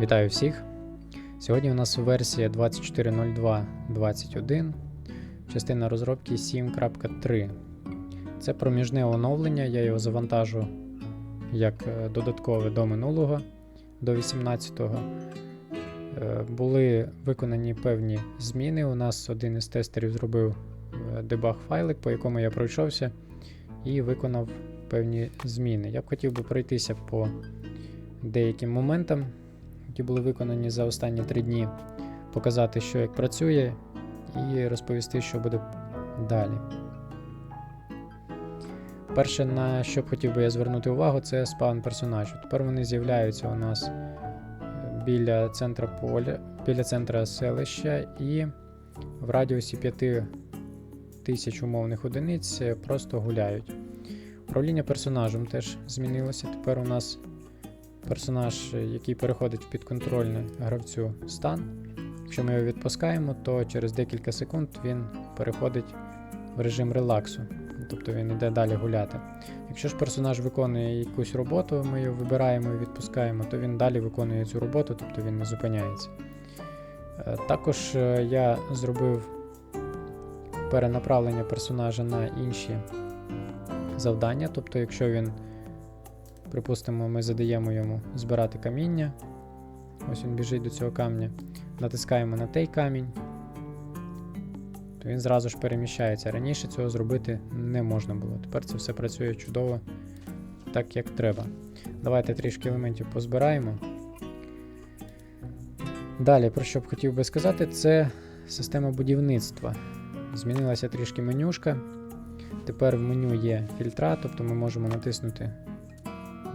Вітаю всіх! Сьогодні у нас версія 24.02.21, частина розробки 7.3. Це проміжне оновлення, я його завантажу як е, додаткове до минулого, до 18-го. Е, Були виконані певні зміни. У нас один із тестерів зробив е, дебаг файлик, по якому я пройшовся і виконав певні зміни. Я б хотів би пройтися по деяким моментам, які були виконані за останні три дні, показати, що як працює, і розповісти, що буде далі. Перше, на що б хотів би я звернути увагу, це спаун персонажів. Тепер вони з'являються у нас е, біля центра поля, біля центра селища і в радіусі 5 тисяч умовних одиниць просто гуляють. Управління персонажем теж змінилося. Тепер у нас персонаж, який переходить в підконтрольний гравцю стан. Якщо ми його відпускаємо, то через декілька секунд він переходить в режим релаксу, тобто він йде далі гуляти. Якщо ж персонаж виконує якусь роботу, ми його вибираємо і відпускаємо, то він далі виконує цю роботу, тобто він не зупиняється. Е, Також е, я зробив перенаправлення персонажа на інші завдання, тобто, якщо він Припустимо, ми задаємо йому збирати каміння. Ось він біжить до цього камня. Натискаємо на той камінь, то він зразу ж переміщається. Раніше цього зробити не можна було. Тепер це все працює чудово, так як треба. Давайте трішки елементів позбираємо. Далі, про що б хотів би сказати, це система будівництва. Змінилася трішки менюшка. Тепер в меню є фільтра, тобто ми можемо натиснути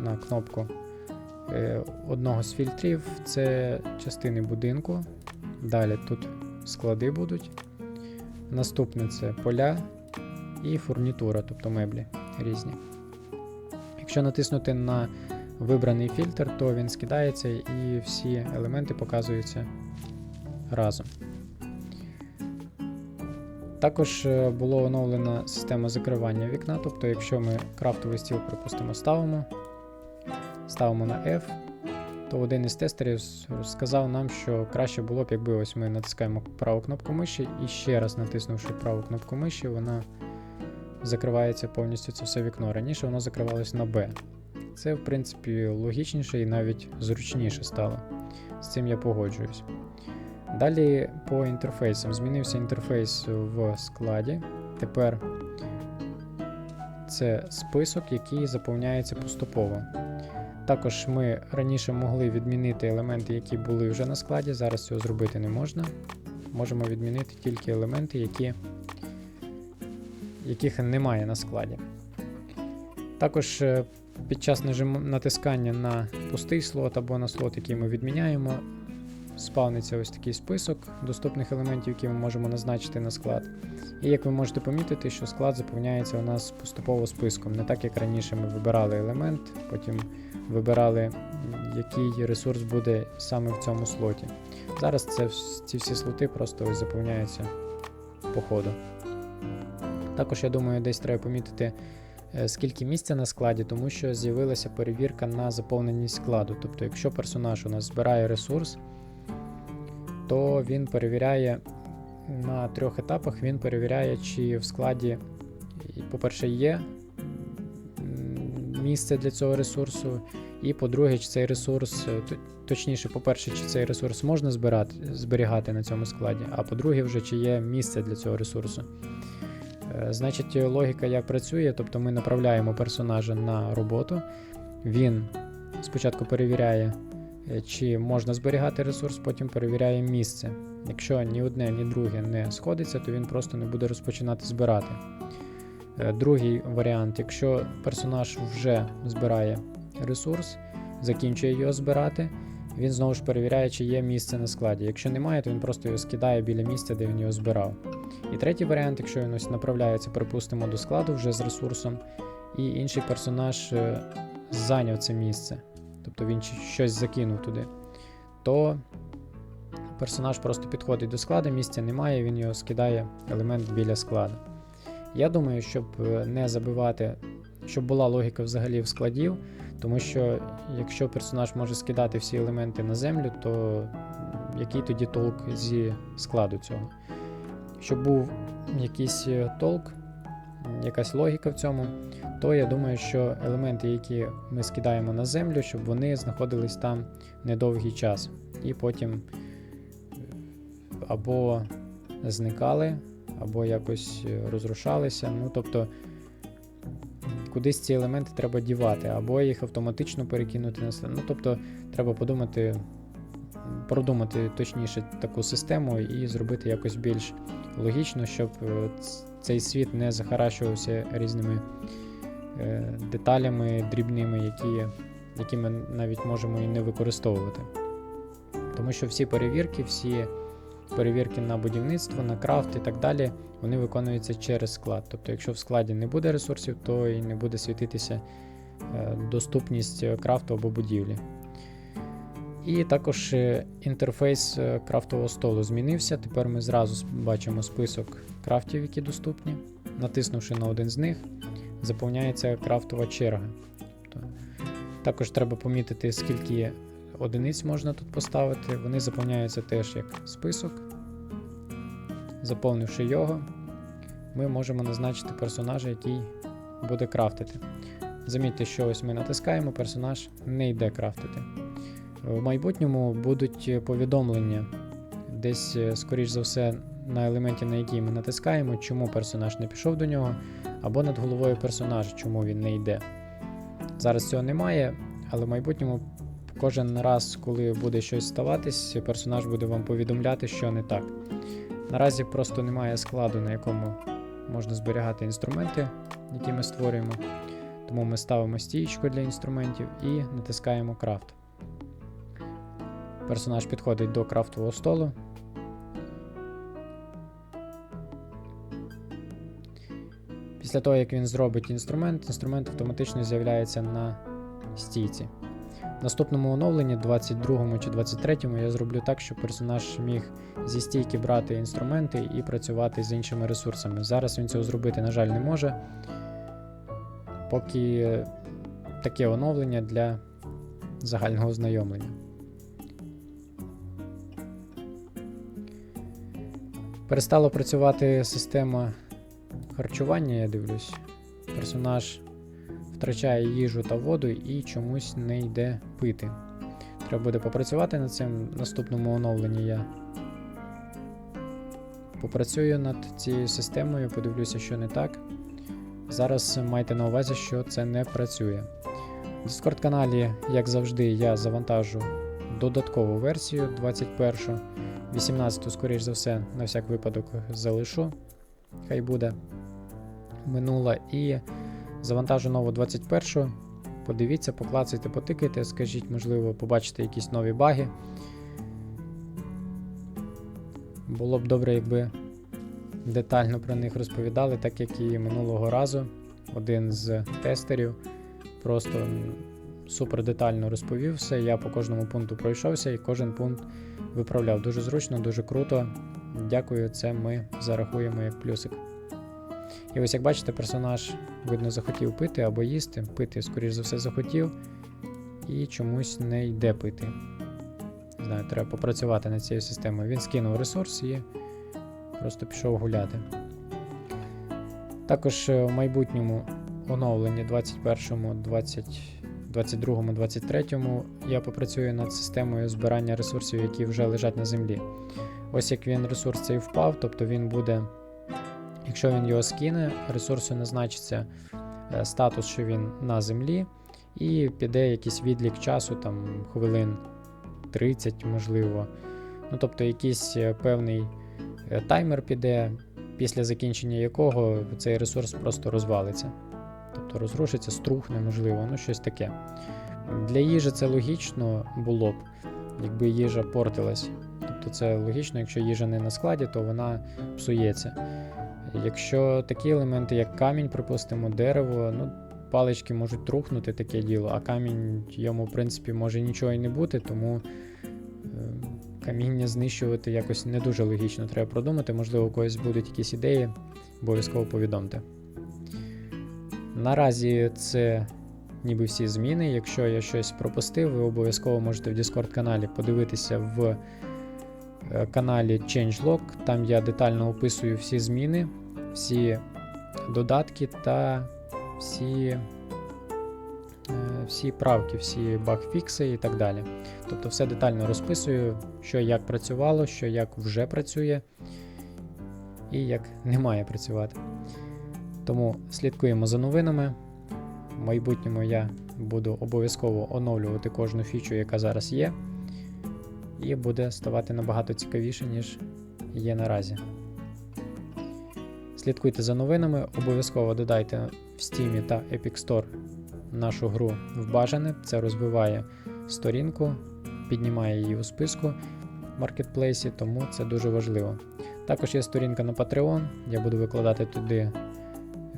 на кнопку е, одного з фільтрів. Це частини будинку. Далі тут склади будуть. Наступне це поля і фурнітура, тобто меблі різні. Якщо натиснути на вибраний фільтр, то він скидається і всі елементи показуються разом. Також е, було оновлена система закривання вікна, тобто, якщо ми крафтовий стіл, припустимо, ставимо, ставимо на F, то один із тестерів сказав нам, що краще було б, якби ось ми натискаємо праву кнопку миші і ще раз натиснувши праву кнопку миші, вона закривається повністю це все вікно. Раніше воно закривалось на B. Це, в принципі, логічніше і навіть зручніше стало. З цим я погоджуюсь. Далі по інтерфейсам. Змінився інтерфейс в складі. Тепер це список, який заповняється поступово. Також ми раніше могли відмінити елементи, які були вже на складі. Зараз цього зробити не можна. Можемо відмінити тільки елементи, які, яких немає на складі. Також е, під час натискання на пустий слот або на слот, який ми відміняємо, спавниться ось такий список доступних елементів, які ми можемо назначити на склад. І як ви можете помітити, що склад заповняється у нас поступово списком, не так як раніше ми вибирали елемент, потім вибирали, який ресурс буде саме в цьому слоті. Зараз це, ці всі слоти просто ось заповняються по ходу. Також я думаю, десь треба помітити, е, скільки місця на складі, тому що з'явилася перевірка на заповненість складу. Тобто, якщо персонаж у нас збирає ресурс, то він перевіряє на трьох етапах, він перевіряє, чи в складі, по-перше, є місце для цього ресурсу, і по-друге, чи цей ресурс, е, точніше, по-перше, чи цей ресурс можна збирати, зберігати на цьому складі, а по-друге, вже чи є місце для цього ресурсу. Е, Значить, логіка як працює, тобто ми направляємо персонажа на роботу, він спочатку перевіряє, чи можна зберігати ресурс, потім перевіряє місце. Якщо ні одне, ні друге не сходиться, то він просто не буде розпочинати збирати. Е, Другий варіант, якщо персонаж вже збирає ресурс, закінчує його збирати, він знову ж перевіряє, чи є місце на складі. Якщо немає, то він просто його скидає біля місця, де він його збирав. І третій варіант, якщо він ось направляється, припустимо, до складу вже з ресурсом, і інший персонаж е, зайняв це місце, тобто він щось закинув туди, то персонаж просто підходить до складу, місця немає, він його скидає елемент біля складу. Я думаю, щоб е, не забивати, щоб була логіка взагалі в складів, Тому що якщо персонаж може скидати всі елементи на землю, то який тоді толк зі складу цього? Щоб був якийсь е, толк, якась логіка в цьому, то я думаю, що елементи, які ми скидаємо на землю, щоб вони знаходились там недовгий час, і потім або зникали, або якось е, розрушалися. Ну, тобто кудись ці елементи треба дівати, або їх автоматично перекинути на. Ну, тобто, треба подумати, продумати точніше таку систему і зробити якось більш логічно, щоб е, цей світ не захаращувався різними е, деталями дрібними, які, які ми навіть можемо і не використовувати. Тому що всі перевірки, всі перевірки на будівництво, на крафт і так далі, вони виконуються через склад. Тобто, якщо в складі не буде ресурсів, то і не буде світитися е, доступність крафту або будівлі. І також е, інтерфейс е, крафтового столу змінився. Тепер ми зразу бачимо список крафтів, які доступні. Натиснувши на один з них, заповняється крафтова черга. Тобто, також треба помітити, скільки одиниць можна тут поставити. Вони заповняються теж як список. Заповнивши його, ми можемо назначити персонажа, який буде крафтити. Замітьте, що ось ми натискаємо, персонаж не йде крафтити. В майбутньому будуть повідомлення десь, е, скоріш за все, на елементі, на який ми натискаємо, чому персонаж не пішов до нього, або над головою персонажа, чому він не йде. Зараз цього немає, але в майбутньому кожен раз, коли буде щось ставатись, персонаж буде вам повідомляти, що не так. Наразі просто немає складу, на якому можна зберігати інструменти, які ми створюємо. Тому ми ставимо стієчку для інструментів і натискаємо крафт. Персонаж підходить до крафтового столу. Після того, як він зробить інструмент, інструмент автоматично з'являється на стійці. В наступному оновленні, 22 чи 23, я зроблю так, щоб персонаж міг зі стійки брати інструменти і працювати з іншими ресурсами. Зараз він цього зробити, на жаль, не може. Поки таке оновлення для загального ознайомлення. Перестала працювати система харчування, я дивлюсь. Персонаж втрачає їжу та воду і чомусь не йде пити. Треба буде попрацювати над цим в наступному оновленні я. Попрацюю над цією системою, подивлюся, що не так. Зараз майте на увазі, що це не працює. В Discord каналі, як завжди, я завантажу додаткову версію 21. 18, скоріш за все, на всяк випадок залишу. Хай буде минула. І завантажу нову 21. Подивіться, поклацайте, потикайте, скажіть, можливо, побачите якісь нові баги. Було б добре, якби детально про них розповідали, так як і минулого разу. Один з тестерів просто супер детально розповів все. Я по кожному пункту пройшовся і кожен пункт виправляв. Дуже зручно, дуже круто. Дякую, це ми зарахуємо як плюсик. І ось як бачите, персонаж, видно, захотів пити або їсти. Пити, скоріш за все, захотів, і чомусь не йде пити. Не знаю, треба попрацювати над цією системою. Він скинув ресурс і просто пішов гуляти. Також е, в майбутньому оновленні 21-му, 20, 22-му, 23-му я попрацюю над системою збирання ресурсів, які вже лежать на землі. Ось як він ресурс цей впав, тобто він буде, якщо він його скине, ресурсу не значиться е, статус, що він на землі, і піде якийсь відлік часу, там хвилин 30, можливо. Ну, тобто якийсь е, певний е, таймер піде, після закінчення якого цей ресурс просто розвалиться. Тобто розрушиться, струхне, можливо, ну щось таке. Для їжі це логічно було б, якби їжа портилась. Тобто це логічно, якщо їжа не на складі, то вона псується. Якщо такі елементи, як камінь, припустимо, дерево, ну, палички можуть трухнути таке діло, а камінь йому, в принципі, може нічого і не бути, тому е, каміння знищувати якось не дуже логічно. Треба продумати, можливо, у когось будуть якісь ідеї, обов'язково повідомте. Наразі це ніби всі зміни. Якщо я щось пропустив, ви обов'язково можете в Discord каналі подивитися в е, каналі Changelog. Там я детально описую всі зміни, всі додатки та всі, е, всі правки, всі багфікси і так далі. Тобто все детально розписую, що як працювало, що як вже працює і як не має працювати. Тому слідкуємо за новинами. В майбутньому я буду обов'язково оновлювати кожну фічу, яка зараз є, і буде ставати набагато цікавіше, ніж є наразі. Слідкуйте за новинами, обов'язково додайте в Steam та Epic Store нашу гру в бажане. Це розвиває сторінку, піднімає її у списку в маркетплейсі, тому це дуже важливо. Також є сторінка на Patreon, я буду викладати туди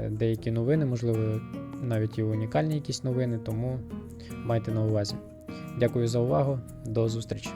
деякі новини, можливо, навіть і унікальні якісь новини, тому майте на увазі. Дякую за увагу, до зустрічі!